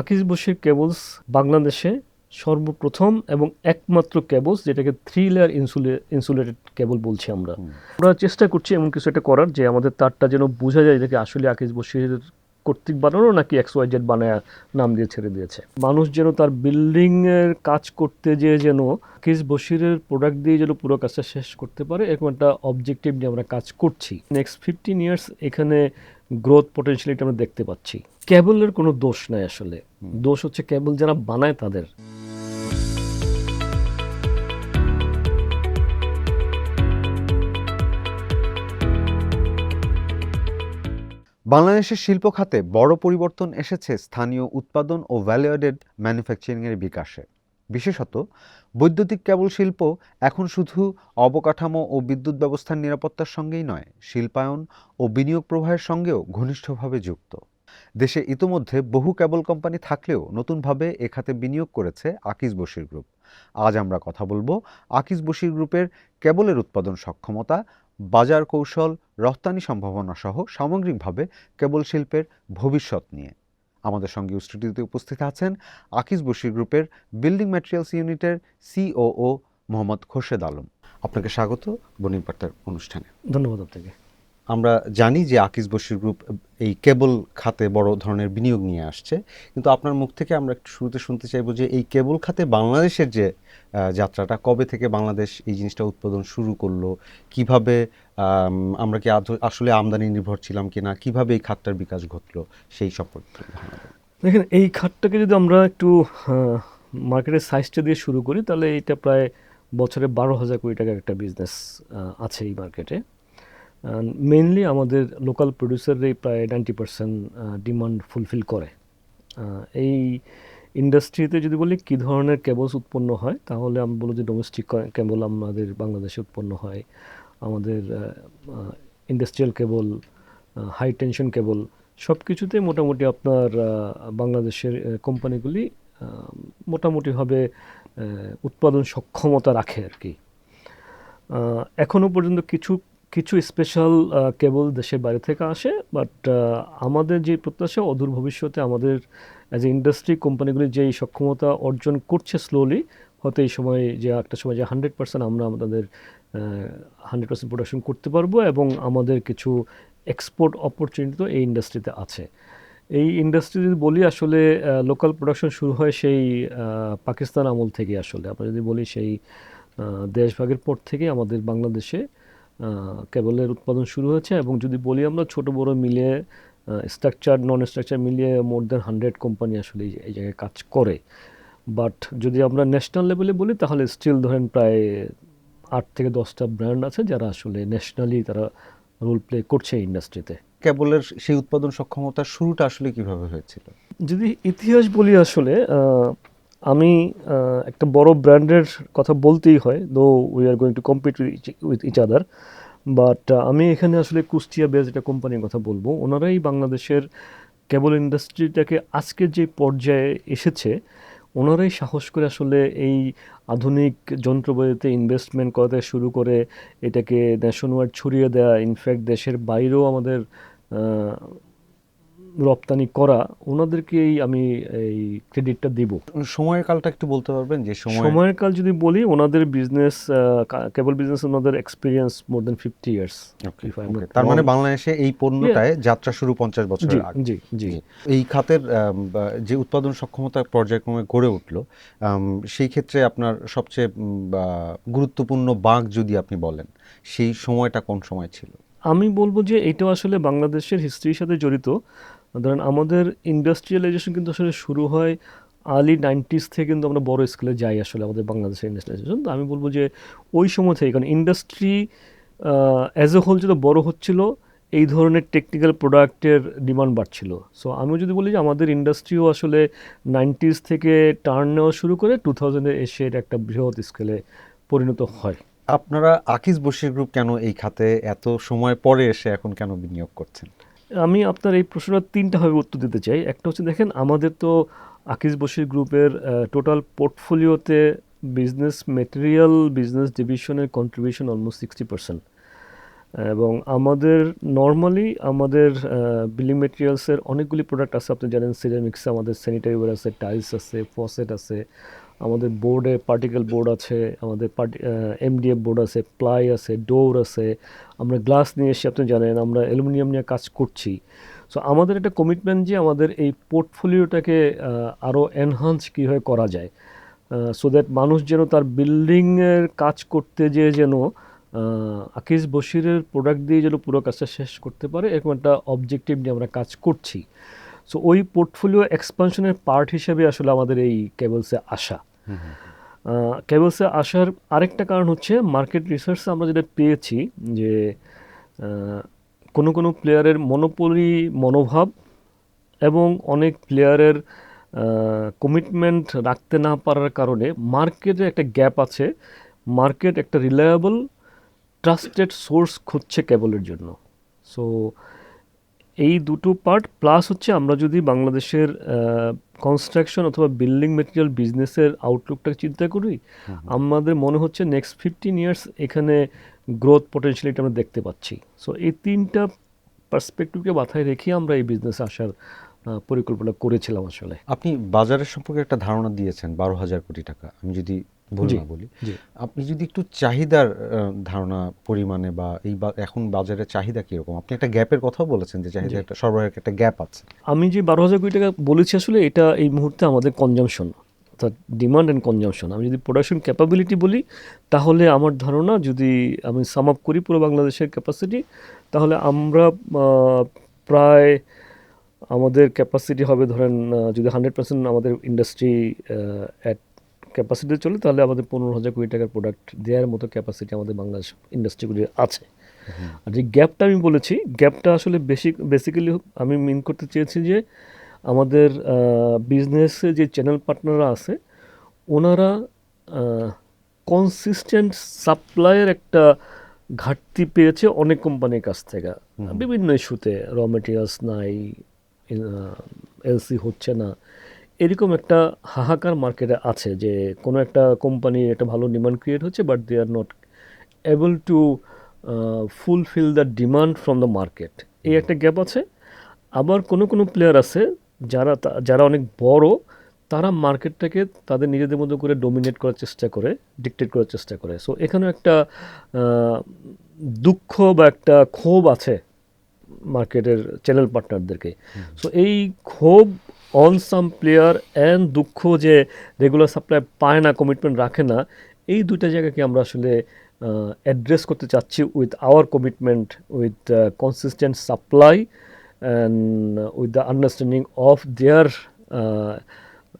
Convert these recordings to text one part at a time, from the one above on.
Akij Bashir cables বাংলাদেশে সর্বপ্রথম এবং একমাত্র কেবলস যেটাকে থ্রি লেয়ার ইনসুলে ইনসুলেটেড কেবল বলছি আমরা। আমরা চেষ্টা করছি এমন কিছু একটা করার যে আমাদের তারটা যেন বোঝা যায় এটাকে আসলে আকিজ বশির কর্তৃক বানানো নাকি এক্স ওয়াই জেড বানায় নাম দিয়ে ছেড়ে দিয়েছে। মানুষ যেন তার বিল্ডিংয়ের কাজ করতে যেয়ে যেন আকিজ বশিরের প্রোডাক্ট দিয়ে যেন পুরো কাজটা শেষ করতে পারে এরকম একটা অবজেক্টিভ নিয়ে আমরা কাজ করছি। নেক্সট ফিফটিন ইয়ার্স এখানে গ্রোথ পটেনশিয়ালিটি আমরা দেখতে পাচ্ছি। কেবলের কোনো দোষ নাই আসলে। দোষ হচ্ছে কেবল যারা বানায় তাদের। বাংলাদেশের শিল্প খাতে বড় পরিবর্তন এসেছে স্থানীয় উৎপাদন ও ভ্যালু অ্যাডেড ম্যানুফ্যাকচারিংয়ের বিকাশে। বিশেষত বৈদ্যুতিক কেবল শিল্প এখন শুধু অবকাঠামো ও বিদ্যুৎ ব্যবস্থার নিরাপত্তার সঙ্গেই নয়, শিল্পায়ন ও বিনিয়োগ প্রবাহের সঙ্গেও ঘনিষ্ঠভাবে যুক্ত। দেশে ইতোমধ্যে বহু কেবল কোম্পানি থাকলেও নতুনভাবে এ খাতে বিনিয়োগ করেছে আকিজ বশির গ্রুপ। আজ আমরা কথা বলব আকিজ বশির গ্রুপের কেবলের উৎপাদন সক্ষমতা, বাজার কৌশল রপ্তানি সম্ভাবনা সহ সামগ্রিকভাবে কেবল শিল্পের ভবিষ্যৎ নিয়ে। আমাদের সঙ্গে স্টুডিওতে উপস্থিত আছেন আকিজ বশির গ্রুপের বিল্ডিং ম্যাটেরিয়ালস ইউনিটের সিও মোহাম্মদ খোরশেদ আলম। আপনাকে স্বাগত বনির অনুষ্ঠানে। ধন্যবাদ আপনাকে। আমরা জানি যে আকিজ বশির গ্রুপ এই কেবল খাতে বড় ধরনের বিনিয়োগ নিয়ে আসছে। কিন্তু আপনার মুখ থেকে আমরা একটু শুরুতে শুনতে চাইব যে এই কেবল খাতে বাংলাদেশের যে যাত্রাটা, কবে থেকে বাংলাদেশ এই জিনিসটা উৎপাদন শুরু করল? কীভাবে আমরা কি আসলে আমদানি নির্ভর ছিলাম কি না কীভাবে এই খাতটার বিকাশ ঘটলো? সেই সম্পর্কে। দেখেন, এই খাতটাকে যদি আমরা একটু মার্কেটের সাইজটা দিয়ে শুরু করি, তাহলে এটা প্রায় বছরে বারো হাজার কোটি টাকার একটা বিজনেস আছে এই মার্কেটে মেইনলি আমাদের লোকাল প্রডিউসাররাই প্রায় নাইনটি পার্সেন্ট ডিমান্ড ফুলফিল করে। এই ইন্ডাস্ট্রিতে যদি বলি কী ধরনের কেবলস উৎপন্ন হয়, তাহলে আমি বলব যে ডোমেস্টিক কেবল আমাদের বাংলাদেশে উৎপন্ন হয়। আমাদের industrial cable high tension cable সব কিছুতে মোটামুটি আপনার বাংলাদেশের কোম্পানিগুলি মোটামুটিভাবে উৎপাদন সক্ষমতা রাখে আর কি। এখনও পর্যন্ত কিছু কিছু স্পেশাল কেবল দেশের বাইরে থেকে আসে বাট আমাদের যে প্রত্যাশা, অদূর ভবিষ্যতে আমাদের অ্যাজ এ ইন্ডাস্ট্রি কোম্পানিগুলি যেই সক্ষমতা অর্জন করছে স্লোলি হয়তো এই সময় যে একটা সময় যে হান্ড্রেড পার্সেন্ট আমরা আমাদের হান্ড্রেড পার্সেন্ট প্রোডাকশন করতে পারব এবং আমাদের কিছু এক্সপোর্ট অপরচুনিটি তো এই ইন্ডাস্ট্রিতে আছে। এই ইন্ডাস্ট্রি যদি বলি আসলে লোকাল প্রোডাকশন শুরু হয় সেই পাকিস্তান আমল থেকে আসলে। আমরা যদি বলি সেই দেশভাগের পর থেকে আমাদের বাংলাদেশে কেবলের উৎপাদন শুরু হয়েছে এবং যদি বলি আমরা ছোট বড় মিলিয়ে স্ট্রাকচার নন স্ট্রাকচার মিলিয়ে মোর দেন হান্ড্রেড কোম্পানি আসলে এই- জায়গায় কাজ করে। বাট যদি আমরা ন্যাশনাল লেভেলে বলি তাহলে স্টিল ধরেন প্রায় আট থেকে দশটা ব্র্যান্ড আছে যারা আসলে ন্যাশনালি তারা রোল প্লে করছে ইন্ডাস্ট্রিতে কেবলের সেই উৎপাদন সক্ষমতার শুরুটা আসলে কীভাবে হয়েছিল? যদি ইতিহাস বলি আসলে আমি একটা বড় ব্র্যান্ডের কথা বলতেই হয় though we are going to compete with each other but আমি এখানে আসলে কুষ্টিয়া বেজ একটা কোম্পানির কথা বলব। ওনারাই বাংলাদেশের কেবল ইন্ডাস্ট্রিটাকে আজকের যে পর্যায়ে এসেছে, ওনারাই সাহস করে আসলে এই আধুনিক যন্ত্রপাতিতে ইনভেস্টমেন্ট করাতে শুরু করে, এটাকে ন্যাশন ওয়াইড ছড়িয়ে দেওয়া ইনফ্যাক্ট দেশের বাইরেও আমাদের রপ্তানি করা ওনাদেরকেই আমি এই ক্রেডিটটা দিব। সময়ের কালটা একটু বলতে পারবেন যে সময় সময়ের কাল যদি বলি ওনাদের বিজনেস কেবল বিজনেস ওনাদের experience more than fifty years তার মানে বাংলাদেশে এই পণ্যটায় যাত্রা শুরু পঞ্চাশ আগে। জি জি। এই খাতের যে উৎপাদন সক্ষমতা পর্যায়ক্রমে গড়ে উঠল সেই ক্ষেত্রে আপনার সবচেয়ে গুরুত্বপূর্ণ বাঁক যদি আপনি বলেন সেই সময়টা কোন সময় ছিল? আমি বলব যে এটা আসলে বাংলাদেশের হিস্ট্রির সাথে জড়িত। ধরেন আমাদের ইন্ডাস্ট্রিয়ালাইজেশন কিন্তু আসলে শুরু হয় আর্লি নাইনটিস থেকে কিন্তু আমরা বড় স্কেলে যাই আসলে আমাদের বাংলাদেশের ইন্ডাস্ট্রিয়ালাইজেশন তো আমি বলব যে ওই সময় থেকে, কারণ ইন্ডাস্ট্রি অ্যাজ এ হোল যেটা বড় হচ্ছিল, এই ধরনের টেকনিক্যাল প্রোডাক্টের ডিমান্ড বাড়ছিল। সো আমি যদি বলি যে আমাদের ইন্ডাস্ট্রিও আসলে নাইনটিস থেকে টার্ন নেওয়া শুরু করে টু থাউজেন্ডে এসে একটা বৃহৎ স্কেলে পরিণত হয়। আপনারা আকিজ বশির গ্রুপ কেন এই খাতে এত সময় পরে এসে এখন কেন বিনিয়োগ করছেন? আমি আপনার এই প্রশ্নটা তিনটাভাবে উত্তর দিতে চাই। একটা হচ্ছে দেখেন, আমাদের তো আকিজ বসির গ্রুপের টোটাল পোর্টফোলিওতে বিজনেস মেটেরিয়াল বিজনেস ডিভিশনের কন্ট্রিবিউশন অলমোস্ট সিক্সটি পার্সেন্ট এবং আমাদের নর্মালি আমাদের বিল্ডিং মেটেরিয়ালসের অনেকগুলি প্রোডাক্ট আছে। আপনি জানেন সিরামিক্স আমাদের স্যানিটারি ওয়্যার আছে টাইলস আছে ফসেট আছে। আমাদের বোর্ডে পার্টিকেল বোর্ড আছে, আমাদের পার্টি এমডিএফ বোর্ড আছে প্লাই আছে ডোর আছে। আমরা গ্লাস নিয়ে এসে আপনি জানেন, আমরা অ্যালুমিনিয়াম নিয়ে কাজ করছি। সো আমাদের একটা কমিটমেন্ট যে আমাদের এই পোর্টফোলিওটাকে আরও এনহান্স কীভাবে করা যায়। সো দ্যাট মানুষ যেন তার বিল্ডিংয়ের কাজ করতে যেয়ে যেন আকিজ বশিরের প্রোডাক্ট দিয়ে যেন পুরো কাজটা শেষ করতে পারে, এরকম একটা অবজেক্টিভ নিয়ে আমরা কাজ করছি। সো ওই পোর্টফোলিও এক্সপানশনের পার্ট হিসেবে আসলে আমাদের এই কেবলসে আসা। কেবলসে আসার আরেকটা কারণ হচ্ছে মার্কেট রিসার্চে আমরা যেটা পেয়েছি যে কোনো কোনো প্লেয়ারের মনোপলি মনোভাব এবং অনেক প্লেয়ারের কমিটমেন্ট রাখতে না পারার কারণে মার্কেটে একটা গ্যাপ আছে। মার্কেট একটা রিলায়েবল ট্রাস্টেড সোর্স খুঁজছে কেবলের জন্য। সো এই দুটো পার্ট প্লাস হচ্ছে আমরা যদি বাংলাদেশের কনস্ট্রাকশন অথবা বিল্ডিং মেটেরিয়াল বিজনেসের আউটলুকটা চিন্তা করি আমাদের মনে হচ্ছে নেক্সট ফিফটিন ইয়ার্স এখানে গ্রোথ পটেনশিয়ালিটি আমরা দেখতে পাচ্ছি। সো এই তিনটা পার্সপেক্টিভকে মাথায় রেখে আমরা এই বিজনেসে আসার পরিকল্পনা করেছিলাম আসলে। আপনি বাজারের সম্পর্কে একটা ধারণা দিয়েছেন বারো হাজার কোটি টাকা। আমি যদি ভুল না বলি। আপনি যদি একটু চাহিদার ধারণা পরিমাণে বা এই এখন বাজারে চাহিদা কীরকম? আপনি একটা গ্যাপের কথাও বলেছেন যে চাহিদা একটা সরবরাহের একটা গ্যাপ আছে। আমি যে বারো হাজার কোটি টাকা বলেছি আসলে এটা এই মুহূর্তে আমাদের কনজামশন অর্থাৎ ডিমান্ড অ্যান্ড কনজামশন আমি যদি প্রোডাকশন ক্যাপাবিলিটি বলি তাহলে আমার ধারণা যদি আমি সাম আপ করি পুরো বাংলাদেশের ক্যাপাসিটি তাহলে আমরা প্রায় আমাদের ক্যাপাসিটি হবে ধরেন যদি হান্ড্রেড পার্সেন্ট আমাদের ইন্ডাস্ট্রি অ্যাট ক্যাপাসিটি চলে তাহলে আমাদের পনেরো হাজার কোটি টাকার প্রোডাক্ট দেওয়ার মতো ক্যাপাসিটি আমাদের বাংলাদেশ ইন্ডাস্ট্রিগুলির আছে। আর যে গ্যাপটা আমি বলেছি গ্যাপটা আসলে বেশি বেসিক্যালি আমি মিন করতে চেয়েছি যে আমাদের বিজনেসে যে চ্যানেল পার্টনাররা আছে ওনারা কনসিস্টেন্ট সাপ্লাইয়ের একটা ঘাটতি পেয়েছে অনেক কোম্পানির কাছ থেকে। বিভিন্ন ইস্যুতে র মেটেরিয়ালস নাই এলসি হচ্ছে না। এরকম একটা হাহাকার মার্কেটে আছে যে কোনো একটা কোম্পানির একটা ভালো ডিমান্ড ক্রিয়েট হচ্ছে but they are not able to fulfil the demand from the market এই একটা গ্যাপ আছে। আবার কোনো কোনো প্লেয়ার আছে যারা যারা অনেক বড় তারা মার্কেটটাকে তাদের নিজেদের মতো করে ডোমিনেট করার চেষ্টা করে ডিকটেট করার চেষ্টা করে। সো এখানেও একটা দুঃখ বা একটা ক্ষোভ আছে। মার্কেটের চ্যানেল পার্টনারদেরকে সো এই ক্ষোভ অন সাম প্লেয়ার অ্যান্ড দুঃখ যে রেগুলার সাপ্লাই পায় না কমিটমেন্ট রাখে না, এই দুইটা জায়গাকে আমরা আসলে অ্যাড্রেস করতে চাচ্ছি with our commitment with consistent supply and with the understanding of their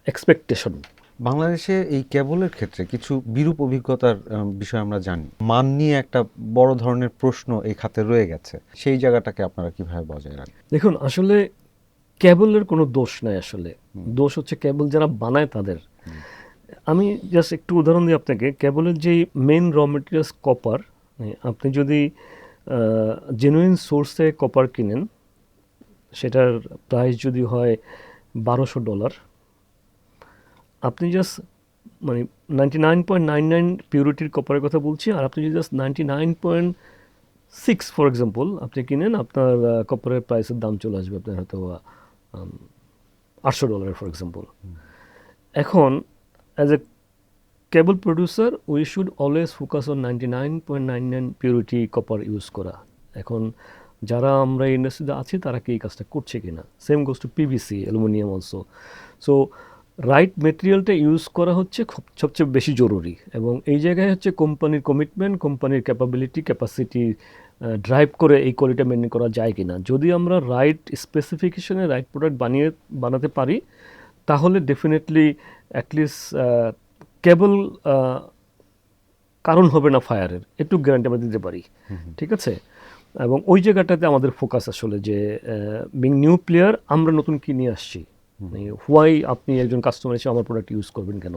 expectation বাংলাদেশে এই কেবলের ক্ষেত্রে কিছু বিরূপ অভিজ্ঞতার বিষয় আমরা জানি। মান নিয়ে একটা বড় ধরনের প্রশ্ন এই খাতে রয়ে গেছে। সেই জায়গাটাকে আপনারা কীভাবে বজায় রাখেন? দেখুন আসলে কেবলের কোনো দোষ নাই আসলে। দোষ হচ্ছে কেবল যারা বানায় তাদের। আমি জাস্ট একটু উদাহরণ দিই আপনাকে। কেবলের যেই মেন র মেটেরিয়ালস কপার আপনি যদি জেনুইন সোর্স থেকে কপার কিনেন সেটার প্রাইস যদি হয় বারোশো ডলার আপনি জাস্ট মানে ninety nine point nine nine পিউরিটির কপারের কথা বলছি আর আপনি যদি just ninety nine point six for example আপনি কিনেন আপনার কপারের প্রাইসের দাম চলে আসবে আপনার হয়তো আটশো ডলারের ফর এক্সাম্পল এখন as a cable producer we should always focus on ninety nine point nine nine purity copper use করা। এখন যারা আমরা ইন্ডাস্ট্রিতে আছি তারা কি এই কাজটা করছে কিনা? Same goes to PVC aluminium also so right মেটেরিয়ালটা use করা হচ্ছে খুব সবচেয়ে বেশি জরুরি এবং এই জায়গায় হচ্ছে কোম্পানির কমিটমেন্ট কোম্পানির ক্যাপাবিলিটি ক্যাপাসিটি ড্রাইভ করে এই কোয়ালিটি মেনটেন করা যায় কিনা। যদি আমরা রাইট স্পেসিফিকেশনে রাইট প্রোডাক্ট বানিয়ে বানাতে পারি তাহলে ডেফিনেটলি অ্যাটলিস্ট কেবল কারণ হবে না ফায়ারের একটু গ্যারান্টি আমরা দিতে পারি। ঠিক আছে? এবং ওই জায়গাটাতে আমাদের ফোকাস আসলে যে বিং নিউ প্লেয়ার আমরা নতুন কি নিয়ে আসছি? হোয়াই আপনি একজন কাস্টমার এসে আমার প্রোডাক্ট ইউজ করবেন কেন?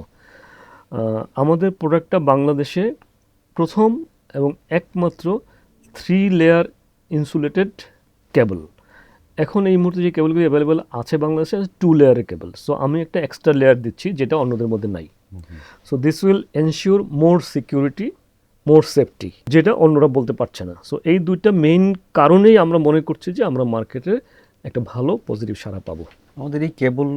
আমাদের প্রোডাক্টটা বাংলাদেশে প্রথম এবং একমাত্র থ্রি লেয়ার ইনসুলেটেড কেবল এখন এই মুহূর্তে যে কেবলগুলি অ্যাভেলেবেল আছে বাংলাদেশে টু লেয়ারের কেবল সো আমি একটা এক্সট্রা লেয়ার দিচ্ছি যেটা অন্যদের মধ্যে নাই। So this will ensure more security more safety যেটা অন্যরা বলতে পারছে না। সো এই দুইটা মেইন কারণেই আমরা মনে করছি যে আমরা মার্কেটে একটা ভালো পজিটিভ সাড়া পাবো। আমাদের এই কেবল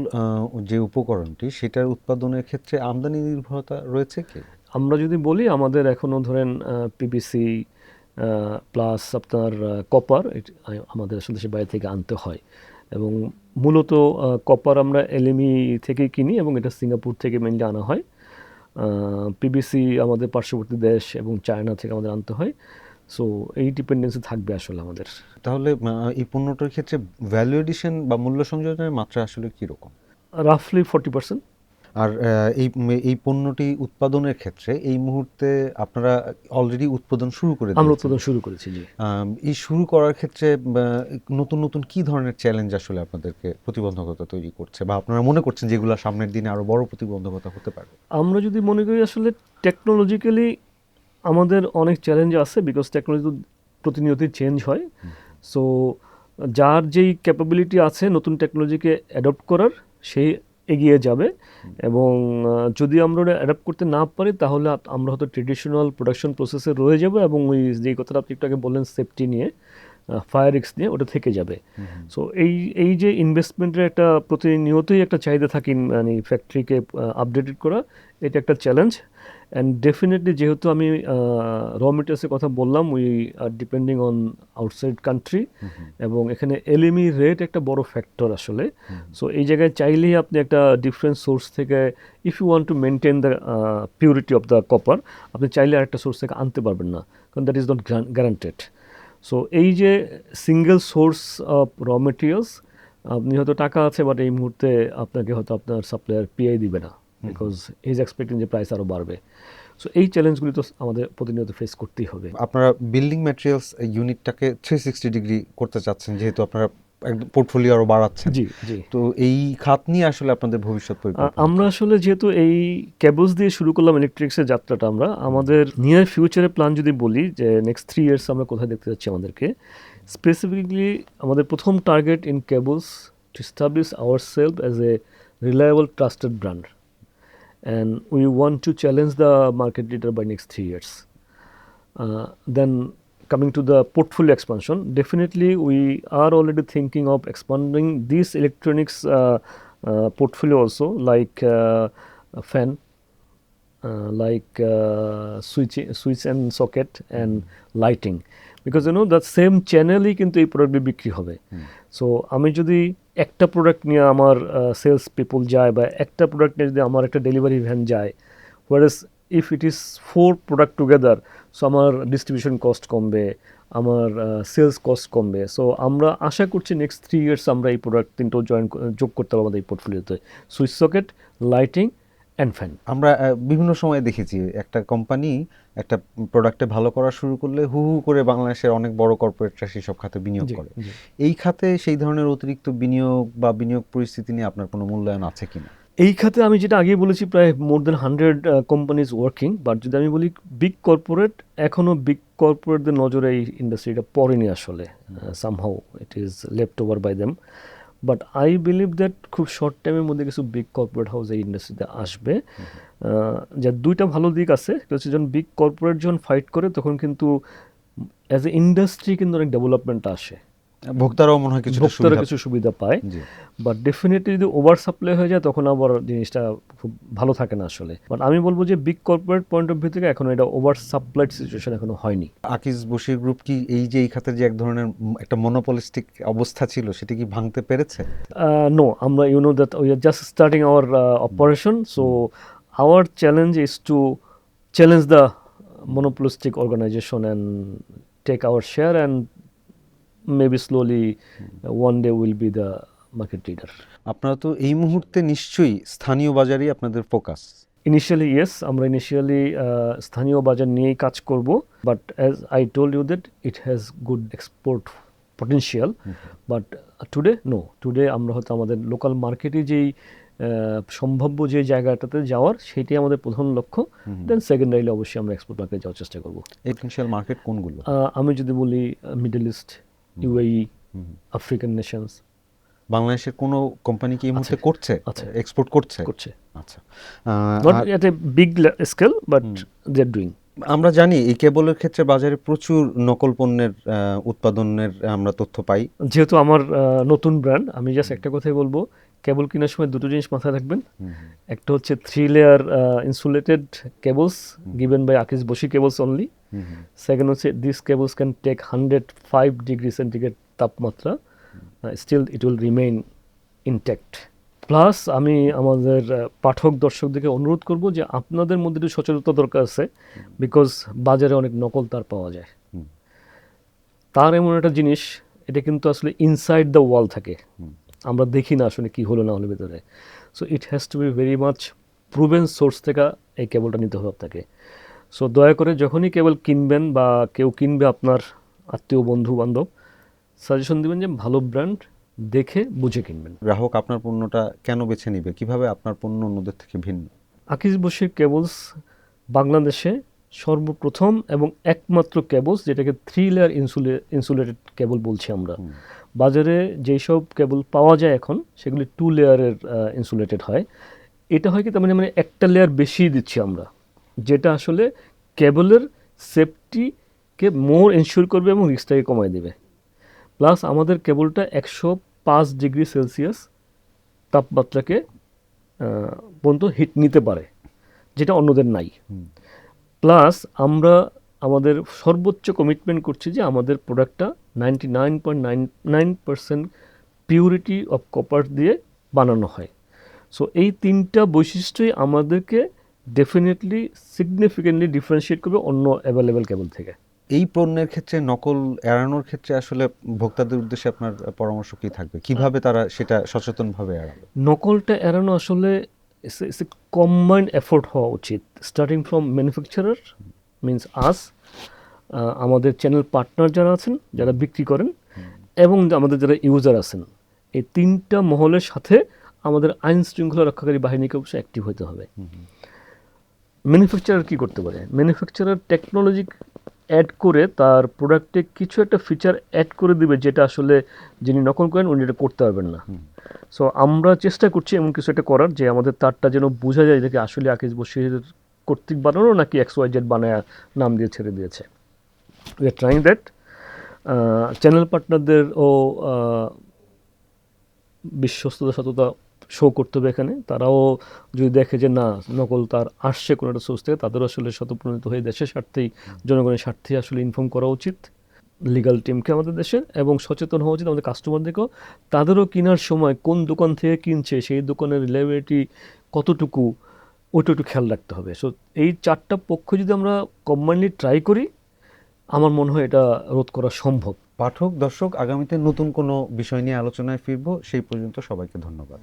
যে উপকরণটি, সেটার উৎপাদনের ক্ষেত্রে আমদানি নির্ভরতা রয়েছে কি? আমরা যদি বলি, আমাদের এখনও ধরেন পিপিসি প্লাস আপনার কপার আমাদের আসলে দেশের বাইরে থেকে আনতে হয়। এবং মূলত কপার আমরা এলএমই থেকে কিনি এবং এটা সিঙ্গাপুর থেকে মেনলি আনা হয়। পিবিসি আমাদের পার্শ্ববর্তী দেশ এবং চায়না থেকে আমাদের আনতে হয়। সো এই ডিপেন্ডেন্সি থাকবে আসলে আমাদের। তাহলে এই পণ্যটার ক্ষেত্রে ভ্যালু এডিশন বা মূল্য সংযোজনের মাত্রা আসলে কীরকম? রাফলি ফর্টি পার্সেন্ট আর এই এই পণ্যটি উৎপাদনের ক্ষেত্রে এই মুহূর্তে আপনারা অলরেডি উৎপাদন শুরু করে আমরা উৎপাদন শুরু করেছি জি। এই শুরু করার ক্ষেত্রে নতুন নতুন কি ধরনের চ্যালেঞ্জ আসলে আপনাদেরকে প্রতিবন্ধকতা তৈরি করছে? বা আপনারা মনে করছেন যেগুলো সামনের দিনে আরও বড় প্রতিবন্ধকতা হতে পারে? আমরা যদি মনে করি আসলে টেকনোলজিক্যালি আমাদের অনেক চ্যালেঞ্জ আছে বিকজ টেকনোলজি তো প্রতিনিয়তই চেঞ্জ হয়। সো যার যেই ক্যাপাবিলিটি আছে নতুন টেকনোলজিকে অ্যাডপ্ট করার সেই এগিয়ে যাবে। এবং যদি আমরা ওটা অ্যাডাপ্ট করতে না পারি তাহলে আমরা হয়তো ট্রেডিশনাল প্রোডাকশন প্রসেসে রয়ে যাব এবং ওই যেই কথাটা আপনি একটু আগে বললেন সেফটি নিয়ে ফায়ার রিক্স নিয়ে ওটা থেকে যাবে। সো এই এই যে ইনভেস্টমেন্টের একটা প্রতিনিয়তই একটা চাহিদা থাকে মানে ফ্যাক্টরিকে আপডেটেড করা এটা একটা চ্যালেঞ্জ অ্যান্ড ডেফিনেটলি যেহেতু আমি র মেটেরিয়ালসের কথা বললাম we are depending on outside country এবং এখানে এলএমই রেট একটা বড় ফ্যাক্টর আসলে। সো এই জায়গায় চাইলেই আপনি একটা ডিফারেন্ট সোর্স থেকে if you want to maintain the purity of the copper আপনি চাইলে আরেকটা সোর্স থেকে আনতে পারবেন না কারণ that is not guaranteed so এই যে single source of raw materials আপনি হয়তো টাকা আছে বাট এই মুহূর্তে আপনাকে হয়তো আপনার সাপ্লায়ার পিআই দিবে না। বিকজ ইজ এক্সপেক্টিং যে প্রাইস আরও বাড়বে। সো এই চ্যালেঞ্জগুলি তো আমাদের প্রতিনিয়ত ফেস করতেই হবে। আপনারা বিল্ডিং ম্যাটেরিয়ালস ইউনিটটাকে থ্রি সিক্সটি ডিগ্রি করতে চাচ্ছেন যেহেতু আপনারা একদম পোর্টফোলিও আরও বাড়াচ্ছেন। জি জি। তো এই খাত নিয়ে আসলে আপনাদের ভবিষ্যৎ আমরা আসলে যেহেতু এই কেবলস দিয়ে শুরু করলাম ইলেকট্রিক্সের যাত্রাটা আমরা আমাদের নিয়ার ফিউচারে প্ল্যান যদি বলি যে নেক্সট থ্রি ইয়ার্স আমরা কোথায় দেখতে যাচ্ছি আমাদেরকে স্পেসিফিকলি আমাদের প্রথম target in cables to establish our self as a reliable trusted brand and we want to challenge the market leader by next three years. Uh, then coming to the portfolio expansion, definitely we are already thinking of expanding this electronics uh, uh, portfolio also, like uh, a fan, uh, like uh, switch, switch and socket and lighting. Because you know that same চ্যানেলই কিন্তু এই প্রোডাক্টগুলি বিক্রি হবে so আমি যদি একটা product নিয়ে আমার sales people যায় বা একটা প্রোডাক্ট নিয়ে যদি আমার একটা ডেলিভারি ভ্যান যায় whereas if it is four product together so আমার ডিস্ট্রিবিউশন কস্ট কমবে, আমার সেলস কস্ট কমবে সো আমরা আশা করছি নেক্সট থ্রি ইয়ার্স আমরা এই প্রোডাক্ট তিনটেও জয়েন যোগ করতে পারব আমাদের এই পোর্টফোলিওতে সুইচ সকেট লাইটিং অ্যান্ড আমরা বিভিন্ন সময় দেখেছি একটা কোম্পানি একটা প্রোডাক্টে ভালো করা শুরু করলে হু হু করে বাংলাদেশের অনেক বড় কর্পোরেটরা সেই সব খাতে বিনিয়োগ করে। এই খাতে সেই ধরনের অতিরিক্ত বিনিয়োগ বা বিনিয়োগ পরিস্থিতি নিয়ে আপনার কোনো মূল্যায়ন আছে কিনা এই খাতে আমি যেটা আগে বলেছি প্রায় more than hundred companies working but যদি আমি বলি বিগ কর্পোরেট এখনও বিগ কর্পোরেটদের নজরে এই ইন্ডাস্ট্রিটা পড়েনি আসলে। Somehow it is left over by them but I believe that খুব শর্ট টাইমের মধ্যে কিছু বিগ কর্পোরেট হাউস এই ইন্ডাস্ট্রিতে আসবে। যার দুইটা ভালো দিক আছে হচ্ছে যখন বিগ কর্পোরেট যখন ফাইট করে তখন কিন্তু অ্যাজ এ ইন্ডাস্ট্রি কিন্তু অনেক ডেভেলপমেন্ট আসে। ভোক্তারাও মনে হয় কিছু ভোক্তারা কিছু সুবিধা পায়। বাট ডেফিনেটলি যদি ওভার সাপ্লাই হয়ে যায় তখন আবার জিনিসটা খুব ভালো থাকে না আসলে। বাট আমি বলব যে big corporate point of view থেকে এখনও এটা ওভার সাপ্লাইড সিচুয়েশন এখনও হয়নি। আকিজ বশির গ্রুপ কি এই যে এই খাতে যে এক ধরনের একটা মনোপলিস্টিক অবস্থা ছিল সেটা কি ভাঙতে পেরেছে? নো আমরা you know that we are just starting our operation so our challenge is to challenge the monopolistic organization and take our share and maybe slowly uh, one day we'll be the market leader. আপনারা তো এই মুহূর্তে নিশ্চয়ই স্থানীয় বাজারেই আপনাদের focus initially yes আমরা initially স্থানীয় বাজার নিয়েই কাজ করব but as I told you that it has good export potential but today no today আমরা হয়তো আমাদের লোকাল মার্কেটে যেই সম্ভাব্য যে জায়গাটাতে যাওয়ার সেটাই আমাদের প্রধান লক্ষ্য দেন সেকেন্ডারিলি অবশ্যই আমরা এক্সপোর্ট মার্কেটে যাওয়ার চেষ্টা করব। মার্কেট কোনগুলো? আমি যদি বলি middle east UAE African nations বাংলাদেশের কোনো কোম্পানি কি এই মুহূর্তে করছে। এক্সপোর্ট করছে? করছে। আচ্ছা। Not at a big scale but they are doing আমরা জানি এই কেবলের ক্ষেত্রে বাজারে প্রচুর নকল পণ্যের উৎপাদনের আমরা তথ্য পাই। যেহেতু আমার নতুন ব্র্যান্ড আমি জাস্ট একটা কথাই বলব কেবল কেনার সময় দুটো জিনিস মাথায় রাখবেন। একটা হচ্ছে three layer insulated cables given by আকিস বসি কেবলস অনলি সেকেন্ড হচ্ছে this cables can take hundred five degree centigrade তাপমাত্রা still it will remain intact plus আমি আমাদের আহ, পাঠক দর্শকদেরকে অনুরোধ করব যে আপনাদের মধ্যে একটু সচেতনতা দরকার আছে বিকজ বাজারে অনেক নকল তার পাওয়া যায়। তার এমন একটা জিনিস এটা কিন্তু আসলে ইনসাইড দ্য ওয়াল থাকে। আমরা দেখি না আসলে কি হলো না হলো ভেতরে। So it has to be very much proven source থেকে এই কেবলটা নিতে হবে আপনাকে। সো দয়া করে যখনই কেবল কিনবেন বা কেউ কিনবে আপনার আত্মীয় বন্ধু বান্ধব সাজেশন দিবেন যে ভালো ব্র্যান্ড দেখে বুঝে কিনবেন। গ্রাহক আপনার পণ্যটা কেন বেছে নিবে? কীভাবে আপনার পণ্য অন্যদের থেকে ভিন্ন? আকিজ বসির কেবলস বাংলাদেশে সর্বপ্রথম এবং একমাত্র কেবলস যেটাকে থ্রি লেয়ার ইনসুলে ইনসুলেটেড কেবল বলছি আমরা। বাজারে যেই সব কেবল পাওয়া যায় এখন সেগুলি টু লেয়ারের ইনসুলেটেড হয়। এটা হয় কি তার মানে মানে একটা লেয়ার বেশি দিচ্ছি আমরা। যেটা আসলে কেবলের সেফটিকে মোর এনশিওর করবে এবং রিস্কটাকে কমায় দেবে। প্লাস আমাদের কেবলটা একশো পাঁচ ডিগ্রি সেলসিয়াস তাপমাত্রাকে পর্যন্ত হিট নিতে পারে যেটা অন্যদের নাই। প্লাস আমরা আমাদের সর্বোচ্চ কমিটমেন্ট করছি যে আমাদের প্রোডাক্টটা ninety nine point nine nine percent purity of copper দিয়ে বানানো হয়। সো এই তিনটা বৈশিষ্ট্যই আমাদেরকে ডেফিনেটলি সিগনিফিকেন্টলি ডিফারেন্সিয়েট করবে অন্য অ্যাভেলেবেল কেবল থেকে। এই পণ্যের ক্ষেত্রে নকল এড়ানোর ক্ষেত্রে আসলে ভোক্তাদের উদ্দেশ্যে আপনার পরামর্শ কি থাকবে? কীভাবে তারা সেটা সচেতনভাবে এড়াবে? নকলটা এড়ানো আসলে কম্বাইন্ড এফোর্ট হওয়া উচিত। Starting from manufacturer means us আমাদের চ্যানেল পার্টনার যারা আছেন যারা বিক্রি করেন এবং আমাদের যারা ইউজার আছেন এই তিনটা মহলের সাথে আমাদের আইন শৃঙ্খলা রক্ষাকারী বাহিনীকে অবশ্যই অ্যাক্টিভ হতে হবে। ম্যানুফ্যাকচারার কী করতে পারে? ম্যানুফ্যাকচারার টেকনোলজি অ্যাড করে তার প্রোডাক্টে কিছু একটা ফিচার অ্যাড করে দিবে যেটা আসলে যিনি নকল করেন উনি এটা করতে পারবেন না। সো আমরা চেষ্টা করছি এমন কিছু একটা করার যে আমাদের তারটা যেন বোঝা যায় যে আসলে আকিজ বসির কর্তৃক বানানো নাকি এক্স ওয়াই জেড বানায় নাম দিয়ে ছেড়ে দিয়েছে। We are trying that channel পার্টনারদেরও বিশ্বস্ততা সততা শো করতে হবে এখানে। তারাও যদি দেখে যে না, নকল তার আসছে কোনো একটা সোর্স থেকে, তাদেরও আসলে শতপ্রণীত হয়ে দেশের স্বার্থেই জনগণের স্বার্থেই আসলে ইনফর্ম করা উচিত লিগাল টিমকে আমাদের দেশের এবং সচেতন হওয়া উচিত আমাদের কাস্টমারদেরকেও তাদেরও কেনার সময় কোন দোকান থেকে কিনছে, সেই দোকানের রিলেবিলিটি কতটুকু ওইটা একটু খেয়াল রাখতে হবে। সো এই চারটা পক্ষ যদি আমরা কম্বাইনলি ট্রাই করি, আমার মনে হয় এটা রোধ করা সম্ভব। পাঠক, দর্শক, আগামীতে নতুন কোনো বিষয় নিয়ে আলোচনায় ফিরবো, সেই পর্যন্ত সবাইকে ধন্যবাদ।